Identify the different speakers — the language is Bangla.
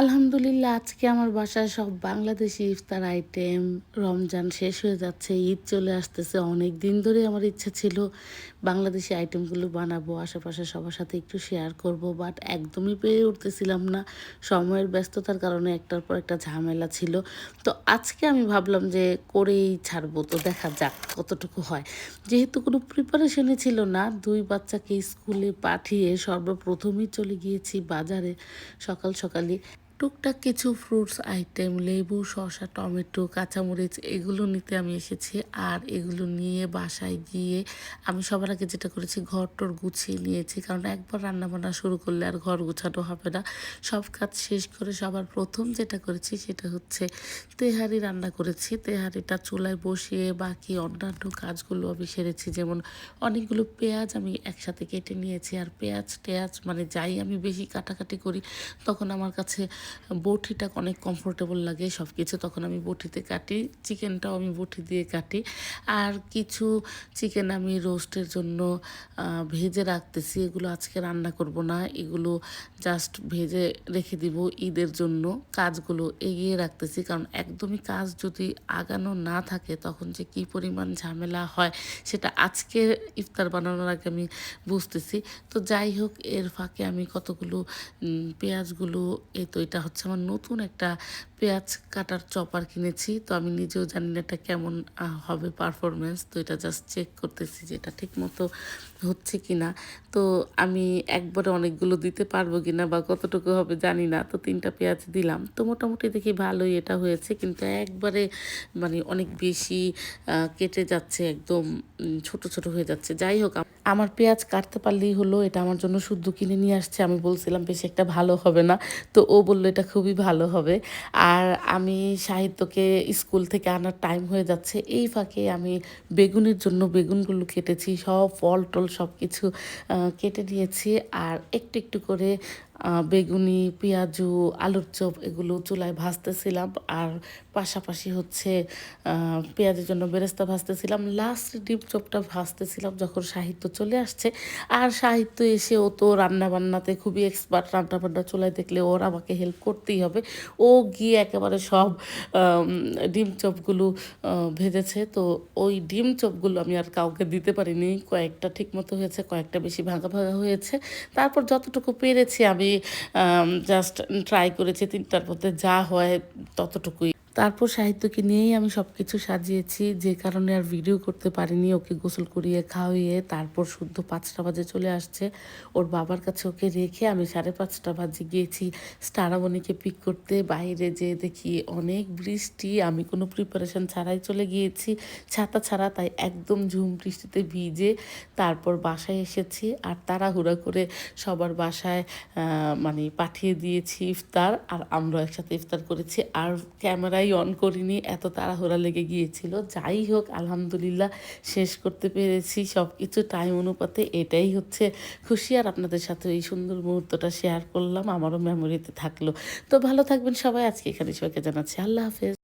Speaker 1: আলহামদুলিল্লাহ, আজকে আমার বাসায় সব বাংলাদেশি ইফতার আইটেম রমজান শেষ হয়ে যাচ্ছে, ঈদ চলে আসতেছে। অনেক দিন ধরে আমার ইচ্ছা ছিল বাংলাদেশি আইটেমগুলো বানাবো, আশেপাশে সবার সাথে একটু শেয়ার করব বাট একদমই পেয়ে উঠতেছিলাম না। সময়ের ব্যস্ততার কারণে একটার পর একটা ঝামেলা ছিল। তো আজকে আমি ভাবলাম যে করেই ছাড়বো, তো দেখা যাক কতটুকু হয়। যেহেতু কোনো প্রিপারেশনই ছিল না, দুই বাচ্চাকে স্কুলে পাঠিয়ে সর্বপ্রথমই চলে গিয়েছি বাজারে সকাল সকালই। টুকটাক কিছু ফ্রুটস আইটেম লেবু, শসা, টমেটো, কাঁচামরিচ, এগুলো নিতে আমি এসেছি। আর এগুলো নিয়ে বাসায় গিয়ে আমি সবার আগে যেটা করেছি ঘর টর গুছিয়ে নিয়েছি। কারণ একবার রান্না বান্না শুরু করলে আর ঘর গুছানো হবে না। সব কাজ শেষ করে সবার প্রথম যেটা করেছি সেটা হচ্ছে তেহারি রান্না করেছি। তেহারিটা চুলায় বসিয়ে বাকি অন্যান্য কাজগুলো আমি সেরেছি। যেমন অনেকগুলো পেঁয়াজ আমি একসাথে কেটে নিয়েছি। আর পেঁয়াজ, টেয়াজ মানে যাই আমি বেশি কাটাকাটি করি, তখন আমার কাছে বটিটা অনেক কমফোর্টেবল লাগে সব কিছু তখন আমি বটিতে কাটি, চিকেনটাও আমি বটি দিয়ে কাটি। আর কিছু চিকেন আমি রোস্টের জন্য ভেজে রাখতেছি। এগুলো আজকে রান্না করব না। এগুলো জাস্ট ভেজে রেখে দিব ঈদের জন্য। কাজগুলো এগিয়ে রাখতেছি। কারণ একদমই কাজ যদি আগানো না থাকে, তখন যে কি পরিমাণ ঝামেলা হয়, সেটা আজকে ইফতার বানানোর আগে আমি বুঝতেছি। তো যাই হোক, এর ফাঁকে আমি কতগুলো পেঁয়াজগুলো, এই তো এটা হচ্ছে আমার নতুন একটা পেঁয়াজ কাটার চপার কিনেছি। তো আমি নিজেও জানি না এটা কেমন হবে পারফরমেন্স তো এটা জাস্ট চেক করতেছি যে এটা ঠিক মতো হচ্ছে কি না তো আমি একবারে অনেকগুলো দিতে পারব কি না বা কতটুকু হবে জানি না। তো তিনটা পেঁয়াজ দিলাম। তো মোটামুটি দেখি ভালোই এটা হয়েছে। কিন্তু একবারে মানে অনেক বেশি কেটে যাচ্ছে, একদম ছোট ছোট হয়ে যাচ্ছে। যাই হোক আমার পেঁয়াজ কাটতে পারলেই হলো। এটা আমার জন্য শুদ্ধ কিনে নিয়ে আসছে। আমি বলছিলাম, বেশি একটা ভালো হবে না। তো ও বলল এটা খুবই ভালো হবে। আর আমি সাহিত্যকে স্কুল থেকে আনার টাইম হয়ে যাচ্ছে। এই ফাঁকে আমি বেগুনের জন্য বেগুনগুলো কেটেছি, সব ফল টল সব কিছু কেটে নিয়েছি। আর একটু একটু করে বেগুনি, পেঁয়াজু, আলুর চপ এগুলো চুলায় ভাজতেছিলাম। আর পাশাপাশি হচ্ছে পেঁয়াজের জন্য বেরেস্তা ভাজতেছিলাম। লাস্ট ডিপ চপটা ভাজতেছিলাম যখন সাহিত্য চলে আসছে। আর সাহিত্য এসে ও তো রান্নাবান্নাতে খুবই এক্সপার্ট রান্না বান্না চুলায় দেখলে ওর আমাকে হেল্প করতেই হবে। ও গিয়ে একেবারে সব ডিম চপগুলো ভেজেছে। তো ওই ডিম চপগুলো আমি আর কাউকে দিতে পারিনি। কয়েকটা ঠিক মতো হয়েছে, কয়েকটা বেশি ভাঙা ভাঙা হয়েছে। তারপর যতটুকু পেরেছি আমি জাস্ট ট্রাই করেছি তিনটার মধ্যে যা হয় ততটুকুই। তারপর সাহিত্যকে নিয়েই আমি সব কিছু সাজিয়েছি। যে কারণে আর ভিডিও করতে পারিনি, ওকে গোসল করিয়ে খাওয়িয়ে তারপর শুদ্ধ পাঁচটা বাজে চলে আসছে। ওর বাবার কাছে ওকে রেখে আমি সাড়ে পাঁচটা বাজে গিয়েছি। স্টারামণিকে পিক করতে বাইরে যে দেখি অনেক বৃষ্টি, আমি কোনো প্রিপারেশন ছাড়াই চলে গিয়েছি। ছাতা ছাড়া তাই একদম ঝুম বৃষ্টিতে ভিজে তারপর বাসায় এসেছি। আর তাড়াহুড়া করে সবার বাসায় মানে পাঠিয়ে দিয়েছি ইফতার। আর আমরা একসাথে ইফতার করেছি। আর ক্যামেরাই অন করিনি, এত তাড়াহুড়া লেগে গিয়েছিল। যাই হোক, আলহামদুলিল্লাহ, শেষ করতে পেরেছি সব কিছু টাইম অনুপাতে এটাই হচ্ছে খুশি। আর আপনাদের সাথে এই সুন্দর মুহূর্তটা শেয়ার করলাম, আমারও মেমোরিতে থাকল। তো ভালো থাকবেন সবাই, আজকে এখানে সবাইকে জানাচ্ছি, আল্লাহ হাফেজ।